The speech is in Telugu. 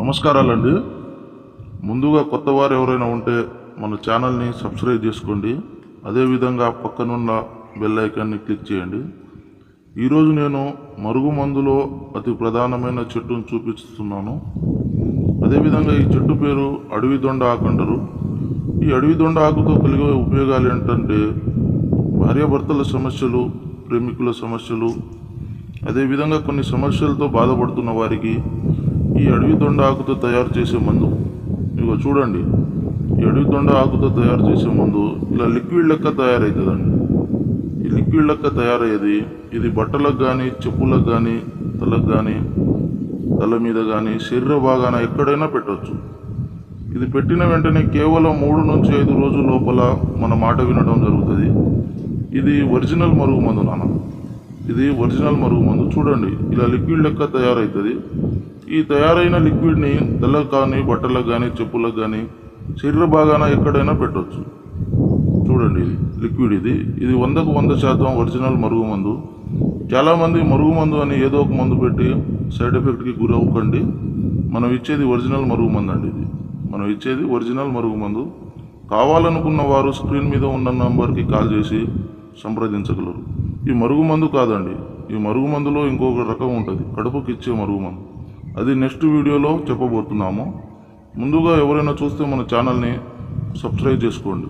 నమస్కారాలండి. ముందుగా కొత్త వారు ఎవరైనా ఉంటే మన ఛానల్ని సబ్స్క్రైబ్ చేసుకోండి. అదేవిధంగా పక్కనున్న బెల్ ఐకాన్ని క్లిక్ చేయండి. ఈరోజు నేను మరుగు మందులో అతి ప్రధానమైన చెట్టును చూపిస్తున్నాను. అదేవిధంగా ఈ చెట్టు పేరు అడవి దొండ ఆకు అంటారు. ఈ అడవి దొండ ఆకుతో కలిగే ఉపయోగాలు ఏంటంటే భార్యాభర్తల సమస్యలు ప్రేమికుల సమస్యలు అదేవిధంగా కొన్ని సమస్యలతో బాధపడుతున్న వారికి ఈ అడవి దొండ ఆకుతో తయారు చేసే మందు. ఇగో చూడండి. ఈ అడవి దొండ ఆకుతో తయారు చేసే మందు ఇలా లిక్విడ్ లెక్క తయారవుతుందండి ఈ లిక్విడ్ లెక్క తయారయ్యేది ఇది బట్టలకు కానీ చెప్పులకు కానీ తలకు కానీ తల మీద కానీ శరీర భాగాన ఎక్కడైనా పెట్టవచ్చు ఇది పెట్టిన వెంటనే కేవలం మూడు నుంచి ఐదు రోజుల లోపల మన మాట వినడం జరుగుతుంది. ఇది ఒరిజినల్ మరుగు మందు నాన్న. ఇది ఒరిజినల్ మరుగు మందు. చూడండి ఇలా లిక్విడ్ లెక్క తయారవుతుంది ఈ తయారైన లిక్విడ్ని తెల్లకు కానీ బట్టలకు కానీ చెప్పులకు కానీ శరీర భాగాన ఎక్కడైనా పెట్టవచ్చు చూడండి ఇది లిక్విడ్ ఇది. ఇది వందకు వంద శాతం ఒరిజినల్ మరుగుమందు. చాలామంది మరుగుమందు అని ఏదో ఒక మందు పెట్టి సైడ్ ఎఫెక్ట్కి గురవ్వకండి. మనం ఇచ్చేది ఒరిజినల్ మరుగుమందు అండి ఇది. మనం ఇచ్చేది ఒరిజినల్ మరుగుమందు. కావాలనుకున్న వారు స్క్రీన్ మీద ఉన్న నంబర్కి కాల్ చేసి సంప్రదించగలరు. ఈ మరుగుమందు కాదండి. ఈ మరుగుమందులో ఇంకొక రకం ఉంటుంది. కడుపుకి ఇచ్చే అది నెక్స్ట్ వీడియోలో చెప్పబోతున్నాము. ముందుగా ఎవరైనా చూస్తే మన ఛానల్ని సబ్స్క్రైబ్ చేసుకోండి.